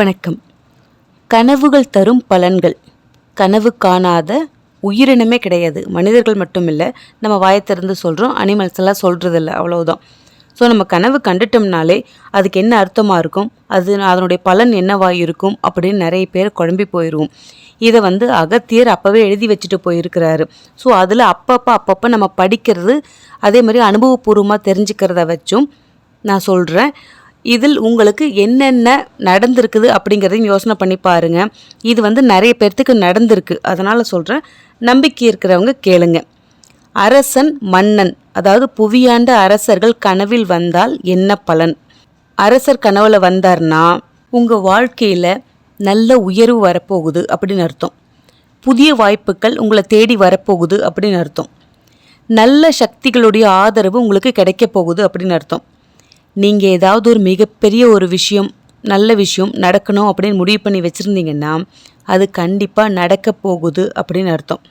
வணக்கம். கனவுகள் தரும் பலன்கள். கனவு காணாத உயிரினமே கிடையாது. மனிதர்கள் மட்டும் இல்லை நம்ம வாயத்திறந்து சொல்கிறோம் அனிமல்ஸ் எல்லாம் சொல்கிறதில்ல அவ்வளோதான் ஸோ நம்ம கனவு கண்டுட்டோம்னாலே அதுக்கு என்ன அர்த்தமாக இருக்கும்? அது அதனுடைய பலன் என்னவாக இருக்கும்? அப்படின்னு நிறைய பேர் குழம்பி போயிடுவோம் இதை வந்து அகத்தியர் அப்போவே எழுதி வச்சுட்டு போயிருக்கிறாரு. ஸோ அதில் அப்பப்போ அப்பப்போ நம்ம படிக்கிறது அதே மாதிரி அனுபவபூர்வமாக தெரிஞ்சுக்கிறத வச்சும் நான் சொல்கிறேன் இதில் உங்களுக்கு என்னென்ன நடந்திருக்குது அப்படிங்கிறதையும் யோசனை பண்ணி பாருங்கள் இது வந்து நிறைய பேர்த்துக்கு நடந்திருக்கு. அதனால் சொல்கிறேன் நம்பிக்கை இருக்கிறவங்க கேளுங்க. அரசன் மன்னன் அதாவது புவியாண்ட அரசர்கள் கனவில் வந்தால் என்ன பலன்? அரசர் கனவுல வந்தார்னா உங்கள் வாழ்க்கையில் நல்ல உயர்வு வரப்போகுது அப்படின்னு அர்த்தம். புதிய வாய்ப்புகள் உங்களை தேடி வரப்போகுது அப்படின்னு அர்த்தம். நல்ல சக்திகளுடைய ஆதரவு உங்களுக்கு கிடைக்க போகுது அப்படின்னு அர்த்தம். நீங்கள் ஏதாவது ஒரு மிகப்பெரிய ஒரு விஷயம் நல்ல விஷயம் நடக்கணும் அப்படின்னு முடிவு பண்ணி வச்சுருந்தீங்கன்னா அது கண்டிப்பாக நடக்க போகுது அப்படின்னு அர்த்தம்.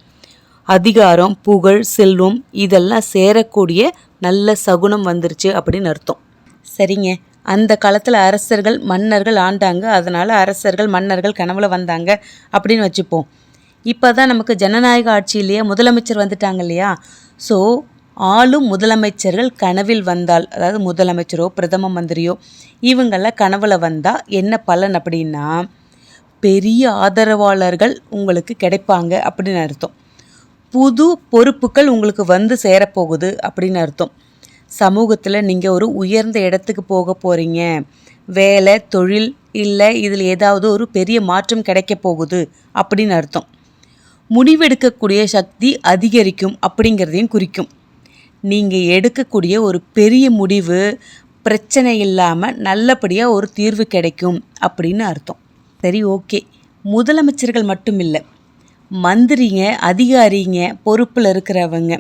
அதிகாரம் புகழ் செல்வம் இதெல்லாம் சேரக்கூடிய நல்ல சகுனம் வந்துருச்சு அப்படின்னு அர்த்தம். சரிங்க. அந்த காலத்தில் அரசர்கள் மன்னர்கள் ஆண்டாங்க. அதனால் அரசர்கள் மன்னர்கள் கனவுல வந்தாங்க அப்படின்னு வச்சுப்போம். இப்போ தான் நமக்கு ஜனநாயக ஆட்சியிலேயே முதலமைச்சர் வந்துட்டாங்க இல்லையா? ஸோ ஆளும் முதலமைச்சர்கள் கனவில் வந்தால் அதாவது முதலமைச்சரோ பிரதம மந்திரியோ இவங்கெல்லாம் கனவில் வந்தால் என்ன பலன் அப்படின்னா பெரிய ஆதரவாளர்கள் உங்களுக்கு கிடைப்பாங்க அப்படின்னு அர்த்தம். புது பொறுப்புகள் உங்களுக்கு வந்து சேரப்போகுது அப்படின்னு அர்த்தம். சமூகத்தில் நீங்கள் ஒரு உயர்ந்த இடத்துக்கு போக போகிறீங்க வேலை தொழில் இல்லை இதில் ஏதாவது ஒரு பெரிய மாற்றம் கிடைக்க போகுது அப்படின்னு அர்த்தம். முடிவெடுக்கக்கூடிய சக்தி அதிகரிக்கும் அப்படிங்கிறதையும் குறிக்கும். நீங்கள் எடுக்கக்கூடிய ஒரு பெரிய முடிவு பிரச்சனை இல்லாமல் நல்லபடியாக ஒரு தீர்வு கிடைக்கும் அப்படின்னு அர்த்தம். சரி ஓகே. முதலமைச்சர்கள் மட்டும் இல்லை மந்திரிங்க அதிகாரிங்க பொறுப்பில் இருக்கிறவங்க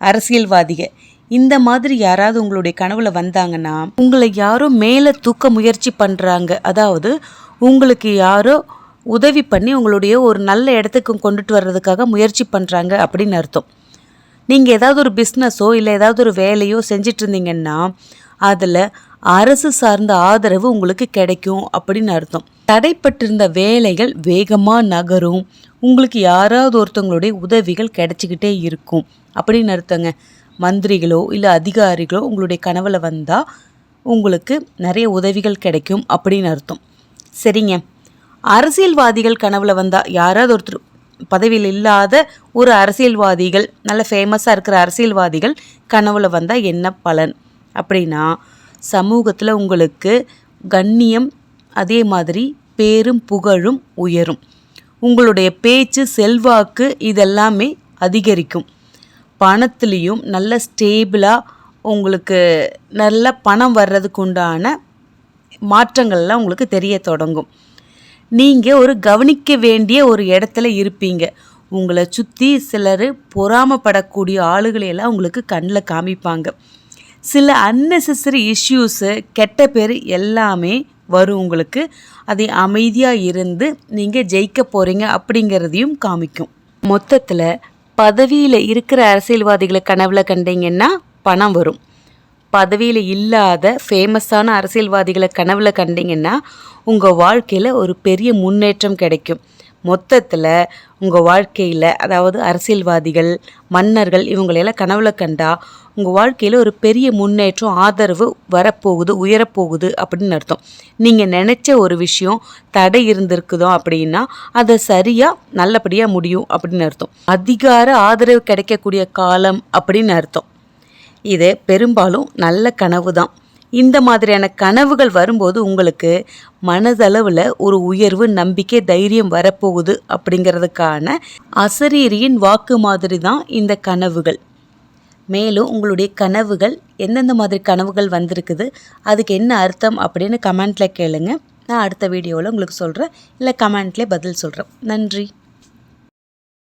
அரசியல்வாதிக இந்த மாதிரி யாராவது உங்களுடைய கனவுல வந்தாங்கன்னா உங்களை யாரோ மேலே தூக்க முயற்சி பண்ணுறாங்க அதாவது உங்களுக்கு யாரோ உதவி பண்ணி உங்களுடைய ஒரு நல்ல இடத்துக்கு கொண்டுட்டு வர்றதுக்காக முயற்சி பண்ணுறாங்க அப்படின்னு அர்த்தம். நீங்கள் ஏதாவது ஒரு பிஸ்னஸோ இல்லை ஏதாவது ஒரு வேலையோ செஞ்சிட்டு இருந்தீங்கன்னா அதில் அரசு சார்ந்த ஆதரவு உங்களுக்கு கிடைக்கும் அப்படின்னு அர்த்தம். தடைப்பட்டிருந்த வேலைகள் வேகமாக நகரும். உங்களுக்கு யாராவது ஒருத்தவங்களுடைய உதவிகள் கிடைச்சிக்கிட்டே இருக்கும் அப்படின்னு அர்த்தங்க. மந்திரிகளோ இல்லை அதிகாரிகளோ உங்களுடைய கனவில் வந்தால் உங்களுக்கு நிறைய உதவிகள் கிடைக்கும் அப்படின்னு அர்த்தம். சரிங்க. அரசியல்வாதிகள் கனவில் வந்தால் யாராவது ஒருத்தர் பதவியில் இல்லாத ஒரு அரசியல்வாதிகள் நல்ல ஃபேமஸாக இருக்கிற அரசியல்வாதிகள் கனவுல வந்தால் என்ன பலன்? அப்படின்னா சமூகத்தில் உங்களுக்கு கண்ணியம் அதே மாதிரி பேரும் புகழும் உயரும். உங்களுடைய பேச்சு செல்வாக்கு இதெல்லாமே அதிகரிக்கும். பணத்துலேயும் நல்ல ஸ்டேபிளாக உங்களுக்கு நல்ல பணம் வர்றதுக்கு உண்டான மாற்றங்கள்லாம் உங்களுக்கு தெரிய தொடங்கும். நீங்கள் ஒரு கவனிக்க வேண்டிய ஒரு இடத்துல இருப்பீங்க. உங்களை சுற்றி சிலர் பொறாமப்படக்கூடிய ஆளுகளையெல்லாம் உங்களுக்கு கண்ணில் காமிப்பாங்க. சில அன்னெசரி இஷ்யூஸு கெட்ட பேர் எல்லாமே வரும் உங்களுக்கு. அதை அமைதியாக இருந்து நீங்கள் ஜெயிக்க போகிறீங்க அப்படிங்கிறதையும் காமிக்கும். மொத்தத்தில் பதவியில் இருக்கிற அரசியல்வாதிகளை கனவில் கண்டீங்கன்னா பணம் வரும். பதவியில் இல்லாத ஃபேமஸான அரசியல்வாதிகளை கனவுல கண்டிங்கன்னா உங்கள் வாழ்க்கையில் ஒரு பெரிய முன்னேற்றம் கிடைக்கும். மொத்தத்தில் உங்கள் வாழ்க்கையில் அதாவது அரசியல்வாதிகள் மன்னர்கள் இவங்களையெல்லாம் கனவுல கண்டா உங்கள் வாழ்க்கையில் ஒரு பெரிய முன்னேற்றம் ஆதரவு வரப்போகுது உயரப்போகுது அப்படின்னு அர்த்தம். நீங்கள் நினச்ச ஒரு விஷயம் தடை இருந்திருக்குதோ அப்படின்னா அதை சரியாக நல்லபடியாக முடியும் அப்படின்னு அர்த்தம். அதிகார ஆதரவு கிடைக்கக்கூடிய காலம் அப்படின்னு அர்த்தம். இது பெரும்பாலும் நல்ல கனவு தான் இந்த மாதிரியான கனவுகள் வரும்போது உங்களுக்கு மனதளவில் ஒரு உயர்வு நம்பிக்கை தைரியம் வரப்போகுது அப்படிங்கிறதுக்கான அசரீரியின் வாக்கு மாதிரி தான் இந்த கனவுகள். மேலும் உங்களுடைய கனவுகள் எந்தெந்த மாதிரி கனவுகள் வந்திருக்குது அதுக்கு என்ன அர்த்தம் அப்படின்னு கமெண்ட்டில் கேளுங்க. நான் அடுத்த வீடியோவில் உங்களுக்கு சொல்கிறேன் இல்லை கமெண்ட்லேயே பதில் சொல்கிறேன் நன்றி.